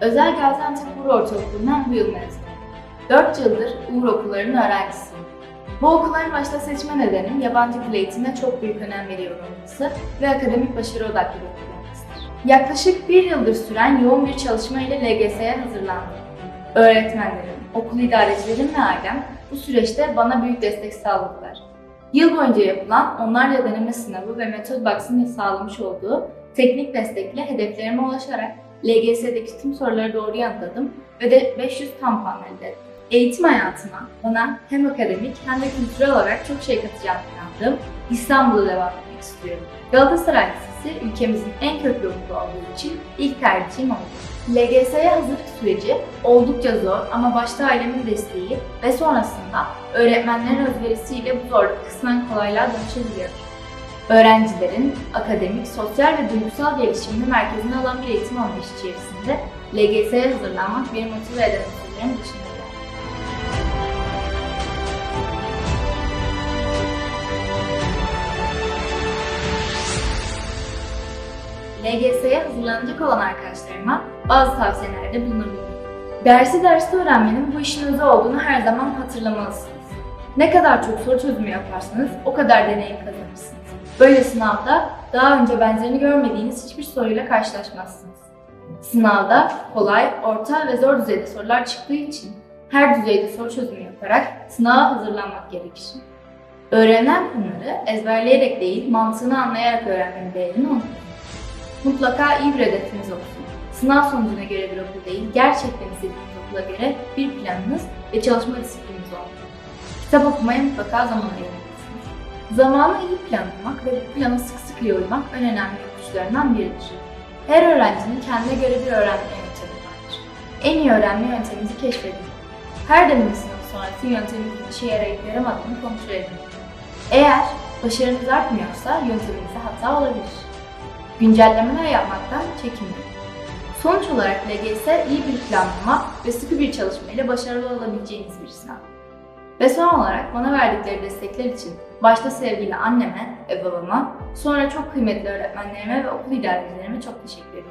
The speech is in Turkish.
Özel Gaziantep Uğur Ortaokulu'ndan bu yıl mezunum. 4 yıldır Uğur Okulları'nın öğrencisiyim. Bu okulların başta seçme nedenim yabancı dil eğitimine çok büyük önem veriyor olması ve akademik başarı odaklı bir. Yaklaşık bir yıldır süren yoğun bir çalışma ile LGS'ye hazırlandım. Öğretmenlerim, okul idarecilerim ve ailem bu süreçte bana büyük destek sağladılar. Yıl boyunca yapılan onlarca deneme sınavı ve metot baksın sağlamış olduğu teknik destekle hedeflerime ulaşarak LGS'deki tüm soruları doğru yanıtladım ve de 500 tam puan elde ettim. Eğitim hayatıma bana hem akademik hem de kültürel olarak çok şey katacağını inandığım İstanbul'da devam etmek istiyorum. Galatasaray Lisesi ülkemizin en köklü okulu olduğu için ilk tercihim oldu. LGS'ye hazırlık süreci oldukça zor ama başta ailemin desteği ve sonrasında öğretmenlerin özverisiyle bu zorluk kısmen kolaylığa dönüşebiliyor. Öğrencilerin akademik, sosyal ve duygusal gelişimini merkezine alan bir eğitim anlayışı içerisinde LGS'ye hazırlanmak beni motive eden unsurların dışında. LGS'ye hazırlanacak olan arkadaşlarıma bazı tavsiyelerde bulunabilirim. Dersi derste öğrenmenin bu işin özü olduğunu her zaman hatırlamalısınız. Ne kadar çok soru çözümü yaparsanız o kadar deneyim kazanırsınız. Böyle sınavda daha önce benzerini görmediğiniz hiçbir soruyla karşılaşmazsınız. Sınavda kolay, orta ve zor düzeyde sorular çıktığı için her düzeyde soru çözümü yaparak sınava hazırlanmak gerekir. Öğrenen konuları ezberleyerek değil, mantığını anlayarak öğrenmenin değerini unutmayın. Mutlaka iyi bir hedefiniz olsun. Sınav sonucuna göre bir okul değil, gerçekten istediğiniz okula göre bir planınız ve çalışma disiplininiz olmalı. Kitap okumaya mutlaka zaman ayırmalısınız. Zamanı iyi planlamak ve bu plana sık sık uymak en önemli ipuçlarından biridir. Her öğrencinin kendine göre bir öğrenme yöntemi vardır. En iyi öğrenme yönteminizi keşfedin. Her deneme sınavı sonrası yönteminizin işe yarayıp yaramadığını kontrol edin. Eğer başarınız artmıyorsa yönteminizde hata olabilir. Güncellemeler yapmaktan çekinmeyin. Sonuç olarak LGS iyi bir planlama ve sıkı bir çalışma ile başarılı olabileceğiniz bir sınav. Ve son olarak bana verdikleri destekler için başta sevgili anneme ve babama, sonra çok kıymetli öğretmenlerime ve okul idarecilerime çok teşekkür ediyorum.